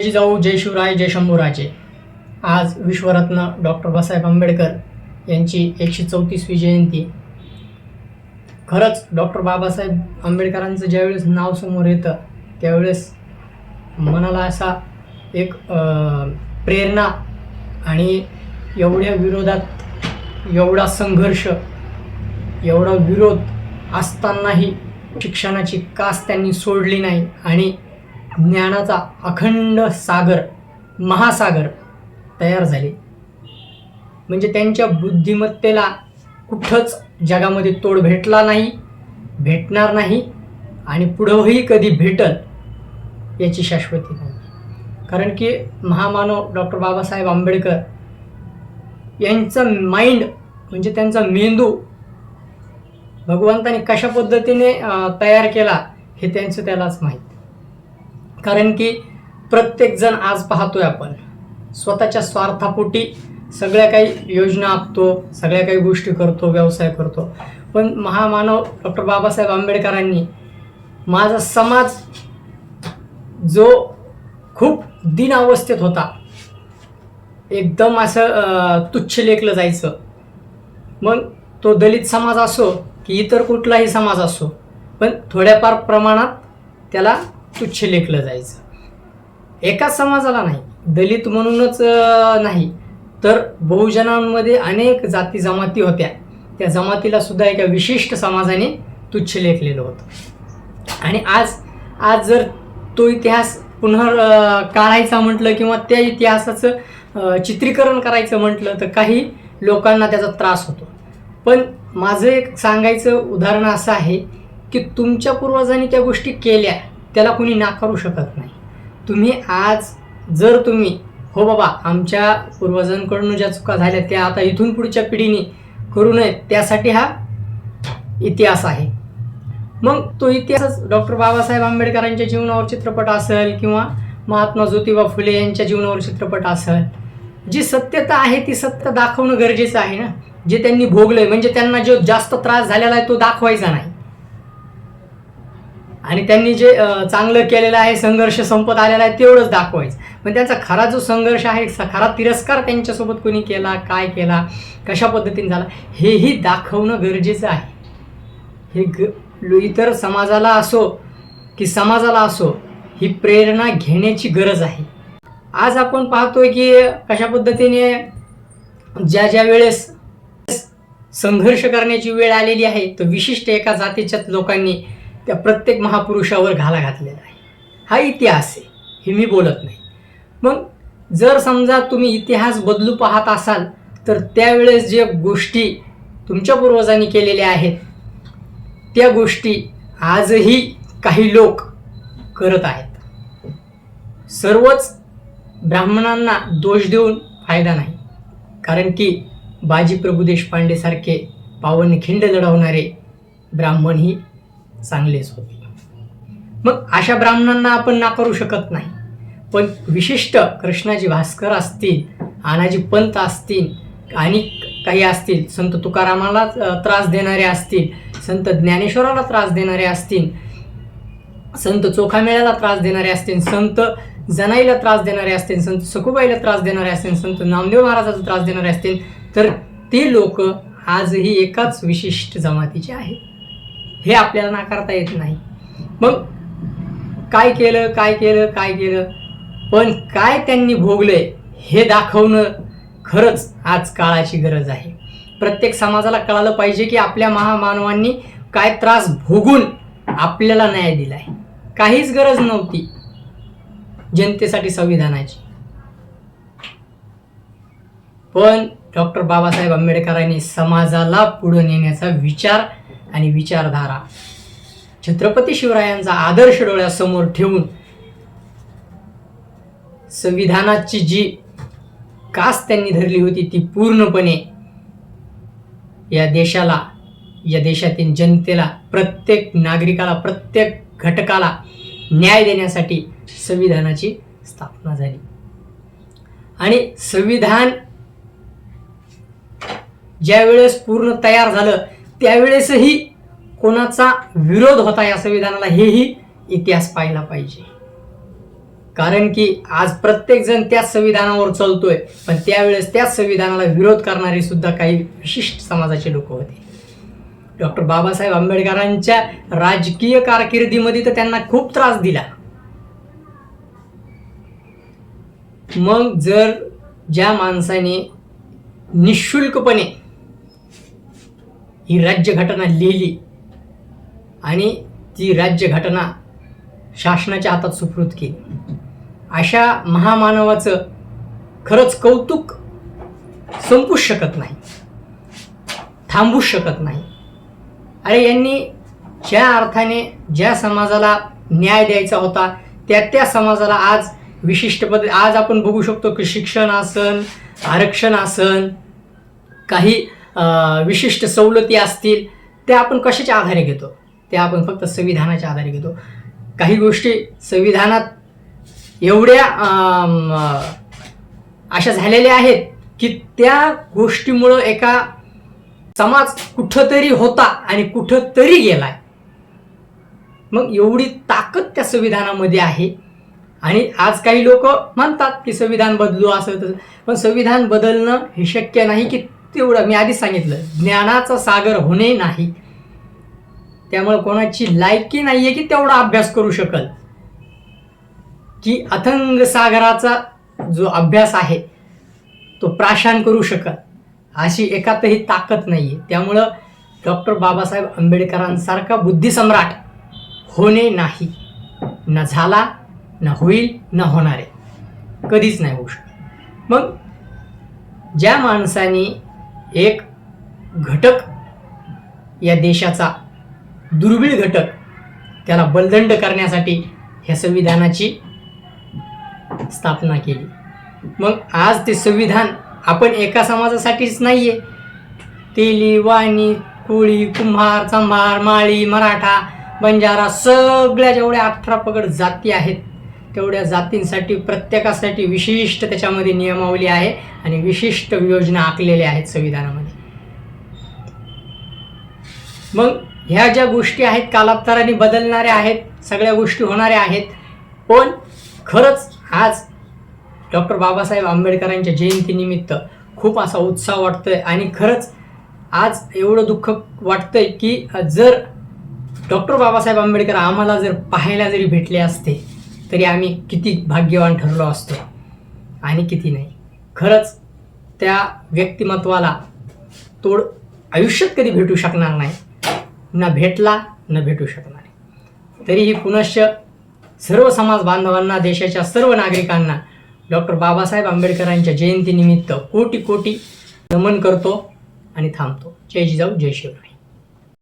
जय जाऊ जय शिवराय जय शंभूराजे. आज विश्वरत्न डॉक्टर बाबासाहेब आंबेडकर यांची एकशे चौतीसवी जयंती. खरंच डॉक्टर बाबासाहेब आंबेडकरांचं ज्यावेळेस नाव समोर येतं त्यावेळेस मनाला असा एक प्रेरणा आणि एवढ्या विरोधात एवढा संघर्ष एवढा विरोध असतानाही शिक्षणाची कास त्यांनी सोडली नाही आणि ज्ञानाचा अखंड सागर महासागर तयार झाले. म्हणजे त्यांच्या बुद्धिमत्तेला कुठंच जगामध्ये तोड भेटला नाही भेटणार नाही आणि पुढंही कधी भेटल याची शाश्वती नाही. कारण की महामानव डॉक्टर बाबासाहेब आंबेडकर यांचं माइंड म्हणजे त्यांचा मेंदू भगवंताने कशा पद्धतीने तयार केला हे त्यांचं त्यालाच माहीत. कारण की प्रत्येकजण आज पाहतोय आपण. स्वतःच्या स्वार्थापोटी सगळ्या काही योजना आखतो सगळ्या काही गोष्टी करतो व्यवसाय करतो. पण महामानव डॉक्टर बाबासाहेब आंबेडकरांनी माझा समाज जो खूप दिन अवस्थेत होता एकदम असं तुच्छ लेखलं जायचं. मग तो दलित समाज असो की इतर कुठलाही समाज असो पण थोड्याफार प्रमाणात त्याला तुच्छ लेखलं जायचं. एका समाजाला नाही दलित म्हणूनच नाही तर बहुजनांमध्ये अनेक जाती जमाती होत्या. त्या जमातीला सुद्धा एका विशिष्ट समाजाने तुच्छ लेखलेलं होतं. आणि आज आज जर तो इतिहास पुन्हा काढायचा म्हटलं किंवा त्या इतिहासाचं चित्रीकरण करायचं म्हटलं तर काही लोकांना त्याचा त्रास होतो. पण माझं एक सांगायचं उदाहरण असं आहे की तुमच्या पूर्वजांनी त्या गोष्टी केल्या. त्याला कुणी नाकारू शकत नाही. तुम्ही आज जर तुम्ही हो बाबा आमच्या पूर्वजांकडून ज्या चुका झाल्या त्या आता इथून पुढच्या पिढीने करू नयेत त्यासाठी हा इतिहास आहे. मग तो इतिहासच डॉक्टर बाबासाहेब आंबेडकरांच्या जीवनावर चित्रपट असेल किंवा महात्मा ज्योतिबा फुले यांच्या जीवनावर चित्रपट असेल जी सत्यता आहे ती सत्य दाखवणं गरजेचं आहे ना? जे त्यांनी भोगलंय म्हणजे त्यांना जो जास्त त्रास झालेला आहे तो दाखवायचा नाही. आणि त्यांनी जे चांगलं केलेलं आहे संघर्ष संपत आलेला आहे तेवढंच दाखवायचं. पण त्यांचा खरा जो संघर्ष आहे स- खरा तिरस्कार त्यांच्यासोबत कोणी केला काय केला कशा पद्धतीने झाला हेही दाखवणं गरजेचं आहे. हे ग इतर समाजाला असो की समाजाला असो ही प्रेरणा घेण्याची गरज आहे. आज आपण पाहतोय की कशा पद्धतीने ज्या ज्या वेळेस संघर्ष करण्याची वेळ आलेली आहे तर विशिष्ट एका जातीच्या लोकांनी त्या प्रत्येक महापुरुषावर घाला घातलेला आहे. हा इतिहास आहे हे मी बोलत नाही. मग जर समजा तुम्ही इतिहास बदलू पाहत असाल तर त्यावेळेस जे गोष्टी तुमच्या पूर्वजांनी केलेल्या आहेत त्या गोष्टी आजही काही लोक करत आहेत. सर्वच ब्राह्मणांना दोष देऊन फायदा नाही. कारण की बाजी प्रभू देशपांडेसारखे पावनखिंड पावन खिंड लढवणारे ब्राह्मण ही चांगलेच होते. मग अशा ब्राह्मणांना आपण नाकारू शकत नाही. पण विशिष्ट कृष्णाजी भास्कर असतील आनाजी पंत असतील आणि काही असतील संत तुकारामाला त्रास देणारे असतील संत ज्ञानेश्वराला त्रास देणारे असतील संत चोखामेळ्याला त्रास देणारे असतील संत जनाईला त्रास देणारे असतील संत सखुबाईला त्रास देणारे असतील संत नामदेव महाराजाचा त्रास देणारे असतील तर ते लोक आजही एकाच विशिष्ट जमातीचे आहेत. हे आपल्याला नाकारता येत नाही. मग काय केलं काय केलं काय केलं? पण काय त्यांनी भोगलंय हे दाखवणं खरंच आज काळाची गरज आहे. प्रत्येक समाजाला कळालं पाहिजे की आपल्या महामानवांनी काय त्रास भोगून आपल्याला न्याय दिलाय. काहीच गरज नव्हती जनतेसाठी संविधानाची. पण डॉक्टर बाबासाहेब आंबेडकरांनी समाजाला पुढे नेण्याचा विचार आणि विचारधारा. छत्रपती शिवरायांचा आदर्श डोळ्यासमोर ठेवून संविधानाची जी कास त्यांनी धरली होती ती पूर्णपणे या देशाला या देशातील जनतेला प्रत्येक नागरिकाला प्रत्येक घटकाला न्याय देण्यासाठी संविधानाची स्थापना झाली. आणि संविधान ज्यावेळेस पूर्ण तयार झालं त्यावेळेसही कोणाचा विरोध होता या संविधानाला हेही इतिहास पाहिला पाहिजे. कारण की आज प्रत्येक जण त्याच संविधानावर चालतोय पण त्यावेळेस त्याच संविधानाला विरोध करणारे सुद्धा काही विशिष्ट समाजाचे लोक होते. डॉक्टर बाबासाहेब आंबेडकरांच्या राजकीय कारकिर्दीमध्ये तर त्यांना खूप त्रास दिला. मग जर ज्या माणसाने निशुल्कपणे ही राज्यघटना लिहिली. आणि ती राज्यघटना शासनाच्या हातात सुपूर्द केली. अशा महामानवाचं खरंच कौतुक संपूच शकत नाही. थांबूच शकत नाही. अरे यांनी ज्या अर्थाने ज्या समाजाला न्याय द्यायचा होता त्या त्या समाजाला आज विशिष्ट पद आज आपण बघू शकतो की शिक्षण आसन आरक्षण आसन काही विशिष्ट सवलती असतील त्या आपण कशाच्या आधारे घेतो? त्या आपण फक्त संविधानाच्या आधारे घेतो. काही गोष्टी संविधानात एवढ्या अशा झालेल्या आहेत की त्या गोष्टीमुळं एका समाज कुठंतरी होता आणि कुठंतरी गेलाय. मग एवढी ताकद त्या संविधानामध्ये आहे. आणि आज काही लोक म्हणतात की संविधान बदलू असं तसं. पण संविधान बदलणं हे शक्य नाही की तेवढं मी आधी सांगितलं ज्ञानाचा सागर होणे नाही. त्यामुळे कोणाची लायकी नाहीये की तेवढा अभ्यास करू शकल. की अथंग सागराचा जो अभ्यास आहे तो प्राशान करू शकल. अशी एकातही ताकद नाहीये. त्यामुळं डॉक्टर बाबासाहेब आंबेडकरांसारखा बुद्धिसम्राट होणे नाही. न झाला न होईल न होणार आहे. कधीच नाही होऊ शकत. मग ज्या माणसाने एक घटक या देशाचा दुर्मिळ घटक त्याला बलदंड करण्यासाठी ह्या संविधानाची स्थापना केली. मग आज ते संविधान आपण एका समाजासाठीच नाही आहे तेली वाणी कोळी कुंभार चांभार माळी मराठा बंजारा सगळ्या जेवढ्या अठरा पगड जाती आहेत तेवढ्या जातींसाठी प्रत्येकासाठी विशिष्ट त्याच्यामध्ये नियमावली आहे आणि विशिष्ट योजना आखलेल्या आहेत संविधानामध्ये. मग ह्या ज्या गोष्टी आहेत कालांतराने बदलणाऱ्या आहेत सगळ्या गोष्टी होणाऱ्या आहेत पण खरंच आज डॉक्टर बाबासाहेब आंबेडकरांच्या जयंतीनिमित्त खूप असा उत्साह वाटतोय आणि खरंच आज एवढं दुःख वाटतंय की जर डॉक्टर बाबासाहेब आंबेडकर आम्हाला जर पाहायला जरी भेटले असते तरी आम्ही किती भाग्यवान ठरलो असतो आणि किती नाही. खरंच त्या व्यक्तिमत्वाला तोड आयुष्यात कधी भेटू शकणार नाही. ना भेटला न भेटू शकणार. तरीही पुनश्च सर्व समाज बांधवांना देशाच्या सर्व नागरिकांना डॉक्टर बाबासाहेब आंबेडकरांच्या जयंतीनिमित्त कोटी कोटी नमन करतो आणि थांबतो. जय जिजाऊ जय शिवराय.